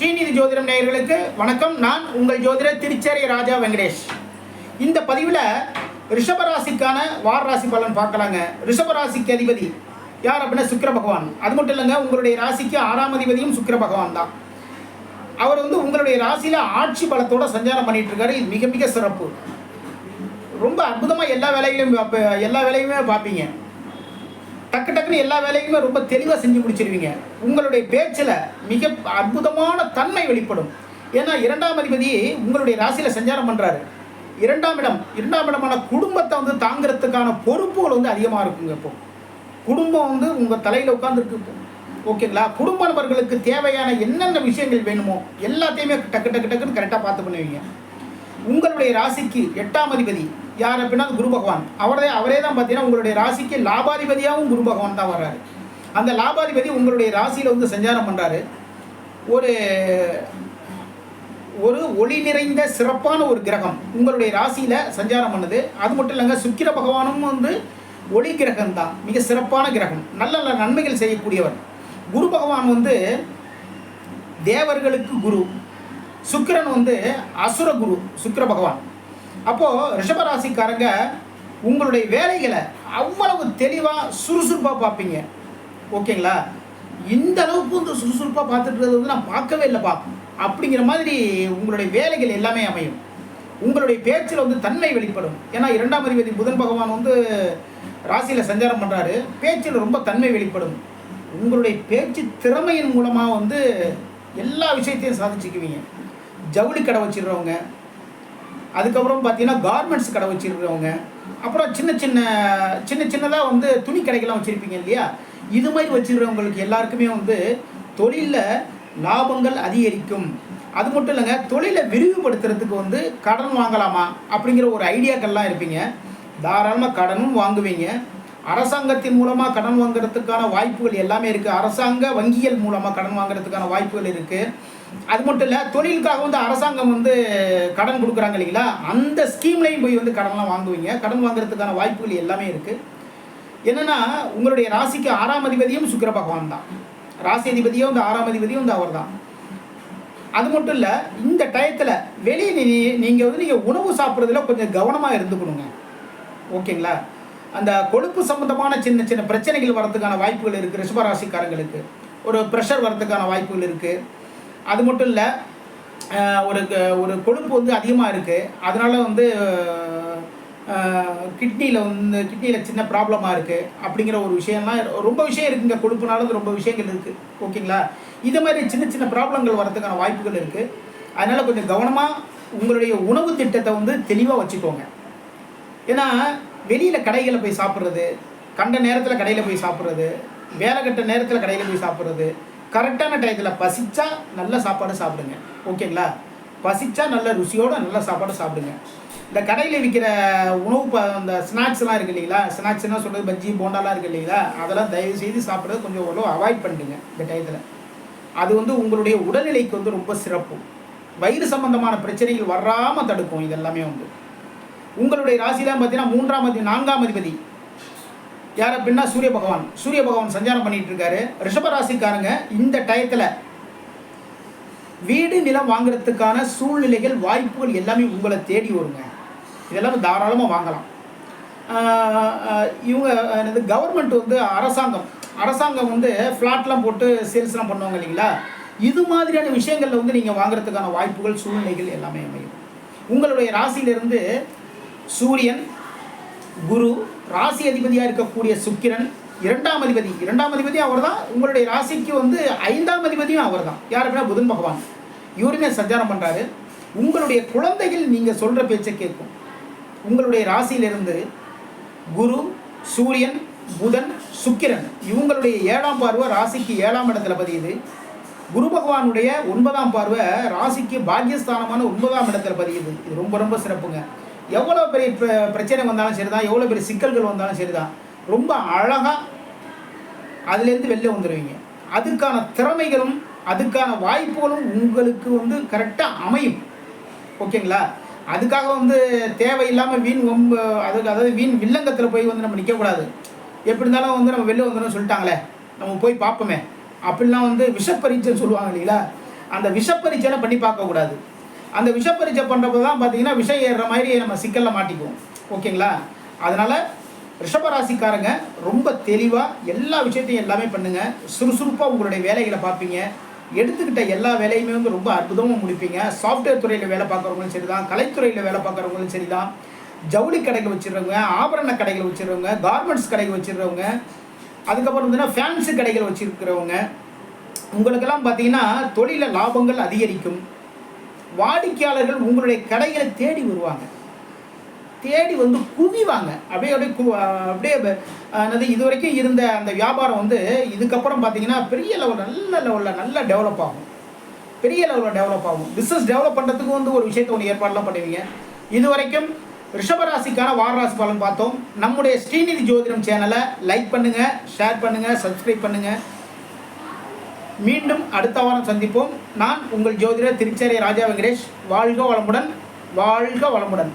ஸ்ரீநிதி ஜோதிடம் நேயர்களுக்கு வணக்கம். நான் உங்கள் ஜோதிடர் திருச்சேரி ராஜா வெங்கடேஷ். இந்த பதிவில் ரிஷபராசிக்கான வார ராசி பலன் பார்க்கலாங்க. ரிஷபராசிக்கு அதிபதி யார் அப்படின்னா சுக்கிர பகவான். அது மட்டும் இல்லைங்க உங்களுடைய ராசிக்கு ஆறாம் அதிபதியும் சுக்கிர பகவான் தான். அவர் வந்து உங்களுடைய ராசியில் ஆட்சி பலத்தோட சஞ்சாரம் பண்ணிட்டு இருக்காரு. இது மிக மிக சிறப்பு. ரொம்ப அற்புதமாக எல்லா வேலைகளையும் எல்லா வேலையுமே பார்ப்பீங்க. டக்கு டக்குன்னு எல்லா வேலையுமே ரொம்ப தெளிவாக செஞ்சு முடிச்சிருவீங்க. உங்களுடைய பேச்சில் மிக அற்புதமான தன்மை வெளிப்படும். ஏன்னா இரண்டாம் அதிபதி உங்களுடைய ராசியில் சஞ்சாரம் பண்ணுறாரு இரண்டாம் இடம் இரண்டாம் இடமான குடும்பத்தை வந்து தாங்கிறதுக்கான பொறுப்புகள் வந்து அதிகமாக இருக்குங்க இப்போ. குடும்பம் வந்து உங்கள் தலையில் உட்காந்துருக்கு ஓகேங்களா? குடும்ப நபர்களுக்கு தேவையான என்னென்ன விஷயங்கள் வேணுமோ எல்லாத்தையுமே டக்கு டக்கு டக்குன்னு கரெக்டாக பார்த்து பண்ணுவீங்க. உங்களுடைய ராசிக்கு எட்டாம் அதிபதி. யார் அப்படின்னா குரு பகவான். அவரே அவரே தான் பார்த்தீங்கன்னா உங்களுடைய ராசிக்கு லாபாதிபதியாகவும் குரு பகவான் தான் வர்றாரு. அந்த லாபாதிபதி உங்களுடைய ராசியில் வந்து சஞ்சாரம் பண்ணுறாரு ஒரு ஒரு ஒளி நிறைந்த சிறப்பான ஒரு கிரகம் உங்களுடைய ராசியில் சஞ்சாரம் பண்ணுது. அது மட்டும் இல்லைங்க சுக்கிர பகவானும் வந்து ஒளி கிரகம் தான். மிக சிறப்பான கிரகம். நல்ல நல்ல நன்மைகள் செய்யக்கூடியவர். குரு பகவான் வந்து தேவர்களுக்கு குரு. சுக்கிரன் வந்து அசுர குரு சுக்கிர பகவான். அப்போது ரிஷபராசிக்காரங்க உங்களுடைய வேலைகளை அவ்வளவு தெளிவாக சுறுசுறுப்பாக பார்ப்பீங்க. ஓகேங்களா? இந்த அளவுக்கு வந்து சுறுசுறுப்பாக பார்த்துட்டு வந்து நான் பார்க்கவே இல்லைப்பா. அப்படிங்கிற மாதிரி உங்களுடைய வேலைகள் எல்லாமே அமையும். உங்களுடைய பேச்சில் வந்து தன்மை வெளிப்படும். ஏன்னா இரண்டாம் அதிபதி புதன் பகவான் வந்து ராசியில் சஞ்சாரம் பண்ணுறாரு பேச்சில் ரொம்ப தன்மை வெளிப்படும். உங்களுடைய பேச்சு திறமையின் மூலமாக வந்து எல்லா விஷயத்தையும் சாதிச்சுக்குவீங்க. ஜவுளி கடை வச்சிடுறவங்க அதுக்கப்புறம் பார்த்தீங்கன்னா கார்மெண்ட்ஸ் கடை வச்சிருக்கிறவங்க. அப்புறம் சின்ன சின்ன சின்ன சின்னதாக வந்து துணி கடைகள்லாம் வச்சுருப்பீங்க இல்லையா? இது மாதிரி வச்சுருக்கிறவங்களுக்கு எல்லாருக்குமே வந்து தொழிலில் லாபங்கள் அதிகரிக்கும். அது மட்டும் இல்லைங்க தொழிலை விரிவுபடுத்துறதுக்கு வந்து கடன் வாங்கலாமா அப்படிங்கிற ஒரு ஐடியாக்கள்லாம் இருப்பீங்க. தாராளமாக கடனும் வாங்குவீங்க. அரசாங்கத்தின் மூலமாக கடன் வாங்குறதுக்கான வாய்ப்புகள் எல்லாமே இருக்குது அரசாங்க வங்கிகள் மூலமாக கடன் வாங்குறதுக்கான வாய்ப்புகள் இருக்குது அது மட்டும் இல்லை தொழிலுக்காக வந்து அரசாங்கம் வந்து கடன் கொடுக்குறாங்க இல்லைங்களா? அந்த ஸ்கீம்லையும் போய் வந்து கடன்லாம் வாங்குவீங்க. கடன் வாங்குறதுக்கான வாய்ப்புகள் எல்லாமே இருக்குது என்னன்னா உங்களுடைய ராசிக்கு ஆறாம் அதிபதியும் சுக்கர பகவான் தான். ராசி அதிபதியும் வந்து ஆறாம் அதிபதியும் வந்து அவர் தான் அது மட்டும் இல்லை இந்த டயத்தில் வெளியே நீ நீங்கள் வந்து நீங்கள் உணவு சாப்பிட்றதுல கொஞ்சம் கவனமாக இருந்துக்கணுங்க. ஓகேங்களா? அந்த கொழுப்பு சம்மந்தமான சின்ன சின்ன பிரச்சனைகள் வரதுக்கான வாய்ப்புகள் இருக்குது ரிஷபராசிக்காரங்களுக்கு. ஒரு ப்ரெஷர் வரதுக்கான வாய்ப்புகள் இருக்குது அது மட்டும் இல்லை ஒரு க- ஒரு கொழுப்பு வந்து அதிகமாக இருக்குது அதனால் வந்து கிட்னியில் வந்து கிட்னியில் சின்ன ப்ராப்ளமாக இருக்குது அப்படிங்கிற ஒரு விஷயம்லாம் ரொம்ப விஷயம் இருக்குங்க கொழுப்புனாலும் ரொம்ப விஷயங்கள் இருக்குது ஓகேங்களா இது மாதிரி சின்ன சின்ன ப்ராப்ளங்கள் வரதுக்கான வாய்ப்புகள் இருக்குது அதனால் கொஞ்சம் கவனமாக உங்களுடைய உணவு திட்டத்தை வந்து தெளிவாக வச்சுக்கோங்க. ஏன்னா வெளியில் கடைகளை போய் சாப்பிட்றது கண்ட நேரத்தில் கடையில் போய் சாப்பிட்றது வேலை கட்ட நேரத்தில் கடையில் போய் சாப்பிட்றது கரெக்டான டயத்தில் பசிச்சா நல்ல சாப்பாடு சாப்பிடுங்க. ஓகேங்களா பசிச்சா நல்ல ருசியோடு நல்ல சாப்பாடு சாப்பிடுங்க. இந்த கடையில் விற்கிற உணவு ப அந்த ஸ்நாக்ஸ்லாம் இருக்கு இல்லைங்களா? ஸ்நாக்ஸ்னால் சொல்கிறது பஜ்ஜி போண்டாலாம் இருக்கு இல்லைங்களா? அதெல்லாம் தயவு செய்து சாப்பிட்றது கொஞ்சம் ஓரளவு அவாய்ட் பண்ணிடுங்க இந்த டயத்தில் அது வந்து உங்களுடைய உடல்நிலைக்கு வந்து ரொம்ப சிறப்பு. வயிறு சம்பந்தமான பிரச்சனைகள் வராமல் தடுக்கும் இதெல்லாமே வந்து. உங்களுடைய ராசிலாம் பார்த்தீங்கன்னா மூன்றாம் அதிபதி நான்காம் அதிபதி. யார் அப்படின்னா சூரிய பகவான்? சூரிய பகவான் சஞ்சாரம் பண்ணிகிட்டு இருக்காரு. ரிஷப ராசிக்காரங்க இந்த டயத்தில் வீடு நிலம் வாங்குறதுக்கான சூழ்நிலைகள் வாய்ப்புகள் எல்லாமே உங்களை தேடி வருங்க. இதெல்லாம் தாராளமாக வாங்கலாம். இவங்க என்னது கவர்மெண்ட் வந்து அரசாங்கம். அரசாங்கம் வந்து ஃப்ளாட்லாம் போட்டு சேல்ஸ்லாம் பண்ணுவாங்க இல்லைங்களா? இது மாதிரியான விஷயங்களில் வந்து நீங்கள் வாங்குறதுக்கான வாய்ப்புகள் சூழ்நிலைகள் எல்லாமே அமையும். உங்களுடைய ராசியிலிருந்து சூரியன் குரு ராசி அதிபதியாக இருக்கக்கூடிய சுக்கிரன் இரண்டாம் அதிபதி. இரண்டாம் அதிபதி அவர் தான் உங்களுடைய ராசிக்கு வந்து ஐந்தாம் அதிபதியும் அவர் தான் யார் அப்படின்னா புதன் பகவான். இவருமே சஞ்சாரம் பண்ணுறாரு உங்களுடைய குழந்தைகள் நீங்கள் சொல்கிற பேச்சை கேட்கும். உங்களுடைய ராசியிலிருந்து குரு சூரியன் புதன் சுக்கிரன் இவங்களுடைய ஏழாம் பார்வை ராசிக்கு ஏழாம் இடத்துல பதியுது. குரு பகவானுடைய ஒன்பதாம் பார்வை ராசிக்கு பாக்கியஸ்தானமான ஒன்பதாம் இடத்துல பதியுது. இது ரொம்ப ரொம்ப சிறப்புங்க. எவ்வளோ பெரிய பிரச்சனை வந்தாலும் சரிதான் எவ்வளோ பெரிய சிக்கல்கள் வந்தாலும் சரிதான். ரொம்ப அழகாக அதுலேருந்து வெளில வந்துடுவீங்க அதுக்கான திறமைகளும் அதுக்கான வாய்ப்புகளும் உங்களுக்கு வந்து கரெக்டாக அமையும். ஓகேங்களா? அதுக்காக வந்து தேவையில்லாமல் வீண் ஒம்பு அதுக்கு அதாவது வீண் வில்லங்கத்தில் போய் வந்து நம்ம நிற்கக்கூடாது எப்படி இருந்தாலும் வந்து நம்ம வெளில வந்துடும் சொல்லிட்டாங்களே நம்ம போய் பார்ப்போமே. அப்படிலாம் வந்து விஷப்பரீட்சைன்னு சொல்லுவாங்க இல்லைங்களா? அந்த விஷப்பரிச்சைலாம் பண்ணி பார்க்கக்கூடாது. அந்த விஷ பரீட்சை பண்ணுறப்போ தான் பார்த்தீங்கன்னா விஷம் ஏறுற மாதிரி நம்ம சிக்கலில் மாட்டிக்குவோம். ஓகேங்களா? அதனால் ரிஷபராசிக்காரங்க ரொம்ப தெளிவாக எல்லா விஷயத்தையும் எல்லாமே பண்ணுங்கள் சுறுசுறுப்பாக உங்களுடைய வேலைகளை பார்ப்பீங்க. எடுத்துக்கிட்ட எல்லா வேலையுமே வந்து ரொம்ப அற்புதமாக முடிப்பீங்க. சாஃப்ட்வேர் துறையில் வேலை பார்க்குறவங்களும் சரி தான் கலைத்துறையில் வேலை பார்க்குறவங்களும் சரி தான் ஜவுளி கடைகள் வச்சுருவங்க ஆபரண கடைகள் வச்சுருவங்க கார்மெண்ட்ஸ் கடைகள் வச்சுருக்கவங்க அதுக்கப்புறம் பார்த்தீங்கன்னா ஃபேன்ஸு கடைகள் வச்சுருக்கிறவங்க உங்களுக்கெல்லாம் பார்த்தீங்கன்னா தொழிலில் லாபங்கள் அதிகரிக்கும். வாடிக்கையாளர்கள் உங்களுடைய கடைகளை தேடி வருவாங்க. தேடி வந்து குவிவாங்க. அப்படியே அப்படியே கு அப்படியே என்னது இது வரைக்கும் இருந்த அந்த வியாபாரம் வந்து இதுக்கப்புறம் பார்த்தீங்கன்னா பெரிய லெவல் நல்ல லெவலில் நல்லா டெவலப் ஆகும். பெரிய லெவலில் டெவலப் ஆகும். பிஸ்னஸ் டெவலப் பண்ணுறதுக்கு வந்து ஒரு விஷயத்தை ஒன்று ஏற்பாடுலாம் பண்ணுவீங்க. இது வரைக்கும் ரிஷபராசிக்கான வாரராசி பலன் பார்த்தோம். நம்முடைய ஸ்ரீநிதி ஜோதிடம் சேனலை லைக் பண்ணுங்கள் ஷேர் பண்ணுங்கள் சப்ஸ்கிரைப் பண்ணுங்கள் மீண்டும் அடுத்த வாரம் சந்திப்போம். நான் உங்கள் ஜோதிடர் திருச்சேரி ராஜா வெங்கடேஷ். வாழ்க வளமுடன். வாழ்க வளமுடன்.